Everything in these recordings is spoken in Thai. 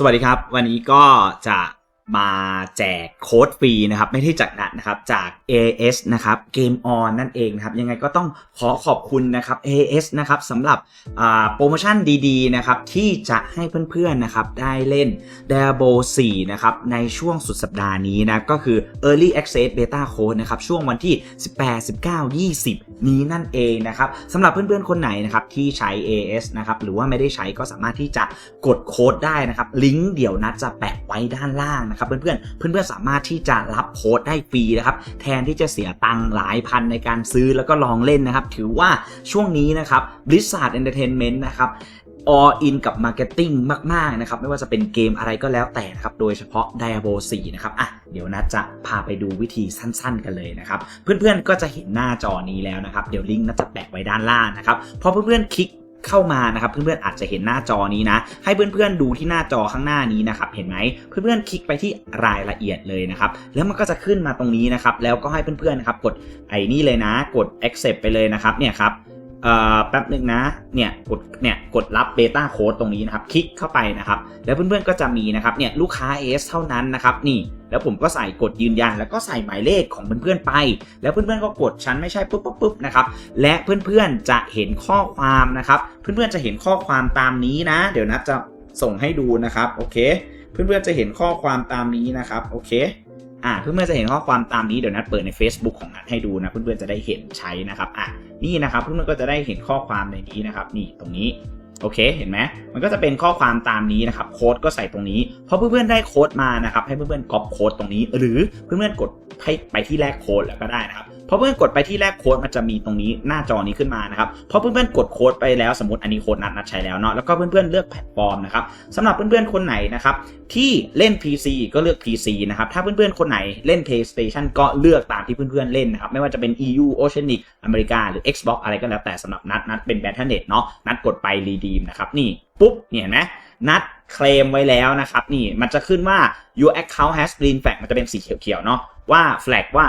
สวัสดีครับ วันนี้ก็จะมาแจกโค้ดฟรีนะครับ ไม่ได้จากนัดนะครับจาก AS นะครับเกมออนนั่นเองนะครับ ยังไงก็ต้องขอขอบคุณนะครับ AS นะครับสำหรับโปรโมชั่นดี ๆ นะครับ ที่จะให้เพื่อนๆนะครับได้เล่น d a b o 4 นะครับ ในช่วงสุดสัปดาห์นี้นะ ก็คือ Early Access Beta Code นะครับ ช่วงวันที่ 18 19 20 นี้นั่นเองนะครับสำหรับเพื่อนๆ คนไหนนะครับที่ใช้ AS นะครับหรือว่าไม่ได้ใช้ก็สามารถที่จะกดโค้ดได้นะครับลิงก์เดี๋ยวนัดจะแปะไว้ด้านล่างนะครับเพื่อนๆเพื่อนๆสามารถที่จะรับโค้ดได้ฟรีนะครับแทนที่จะเสียตังค์หลายพันในการซื้อแล้วก็ลองเล่นนะครับ ถือว่าช่วงนี้นะครับ Blizzard Entertainment นะครับ all in กับ Marketing มาก ๆ นะครับ ไม่ว่าจะเป็นเกมอะไรก็แล้วแต่นะครับ โดยเฉพาะ Diablo 4 นะครับ อะ เดี๋ยวนัดจะพาไปดูวิธีสั้น ๆ กันเลยนะครับ เพื่อนๆ ก็จะเห็นหน้าจอนี้แล้วนะครับ เดี๋ยวลิงก์นัดจะแปะไว้ด้านล่างนะครับ พอเพื่อนๆ คลิกเข้ามานะครับเพื่อนๆอาจจะเห็นหน้าจอนี้นะ ให้เพื่อนๆดูที่หน้าจอข้างหน้านี้นะครับเห็นไหมเพื่อนๆคลิกไปที่รายละเอียดเลยนะครับแล้วมันก็จะขึ้นมาตรงนี้นะครับแล้วก็ให้เพื่อนๆนะครับกดไอ้นี่เลยนะ กด accept ไปเลยนะครับเนี่ยครับ แป๊บหนึ่งนะ เนี่ยกด เนี่ยกดรับเบต้าโค้ดตรงนี้นะครับ คลิกเข้าไปนะครับ แล้วเพื่อนๆก็จะมีนะครับ เนี่ยลูกค้า AS เท่านั้นนะครับ นี่ แล้วผมก็ใส่กดยืนยัน แล้วก็ใส่หมายเลขของเพื่อนๆไป แล้วเพื่อนๆก็กดชั้นไม่ใช่ปุ๊บปุ๊บปุ๊บนะครับ และเพื่อนๆจะเห็นข้อความนะครับ เพื่อนๆจะเห็นข้อความตามนี้นะ เดี๋ยวนัดจะส่งให้ดูนะครับ โอเค เพื่อนๆจะเห็นข้อความตามนี้นะครับ โอเค อ่าเพื่อนๆจะเห็นข้อความตามนี้เดี๋ยวนัดเปิดใน Facebook ของนัดให้ดูนะเพื่อนๆจะได้เห็นใช้นะครับอะนี่นะครับเพื่อนๆก็จะได้เห็นข้อความในนี้นะครับ นี่ตรงนี้โอเค เห็นไหมมันก็จะเป็นข้อความตามนี้นะครับ โค้ดก็ใส่ตรงนี้พอเพื่อนๆได้โค้ดมานะครับ ให้เพื่อนๆก๊อปโค้ดตรงนี้ หรือเพื่อนๆกดให้ไปที่แรกโค้ดแล้วก็ได้นะครับ พอเพื่อนกดไปที่แรกโค้ดมันจะมีตรงนี้หน้าจอนี้ขึ้นมานะครับพอเพื่อนๆกดโค้ดไปแล้วสมมติอันนี้โค้ดนัดนัดใช้แล้วเนาะแล้วก็เพื่อนๆเลือกแพลตฟอร์มนะครับสำหรับเพื่อนๆคนไหนนะครับที่เล่น PC ก็เลือก PC นะครับถ้าเพื่อนๆคนไหนเล่น PlayStation ก็เลือกตามที่เพื่อนๆเล่นนะครับไม่ว่าจะเป็น EU Oceanic อเมริกาหรือ Xbox อะไรก็แล้วแต่สำหรับนัดนัดเป็น Battle.net เนาะนัดกดไป redeem นะครับนี่ปุ๊บเนี่ยเห็นไหมนัดเคลมไว้แล้วนะครับนี่มันจะขึ้นว่า your account has been flagged มันจะเป็นสีเขียวๆเนาะว่า flag ว่า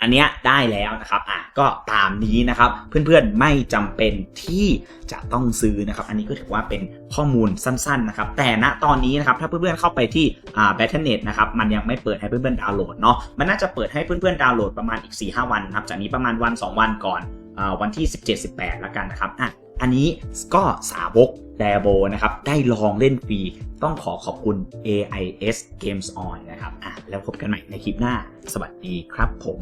อันเนี้ยได้แล้วนะครับ อะก็ตามนี้นะครับ เพื่อนๆไม่จำเป็นที่จะต้องซื้อนะครับ อันนี้ก็ถือว่าเป็นข้อมูลสั้นๆนะครับ แต่ณตอนนี้นะครับถ้าเพื่อนๆเข้าไปที่อ่า Battle.net นะครับมันยังไม่เปิดให้เพื่อนๆดาวน์โหลดเนาะมันน่าจะเปิดให้เพื่อนๆดาวน์โหลดประมาณอีก 4-5 วันนะครับจากนี้ประมาณวัน 2 วันก่อนอ่าวันที่ 17-18แล้วกันนะครับอะอันนี้ก็สาวก d a b o นะครับได้ลองเล่นฟรีต้องขอขอบคุณ AIS Games On นะครับ แล้วพบกันใหม่ในคลิปหน้า สวัสดีครับผม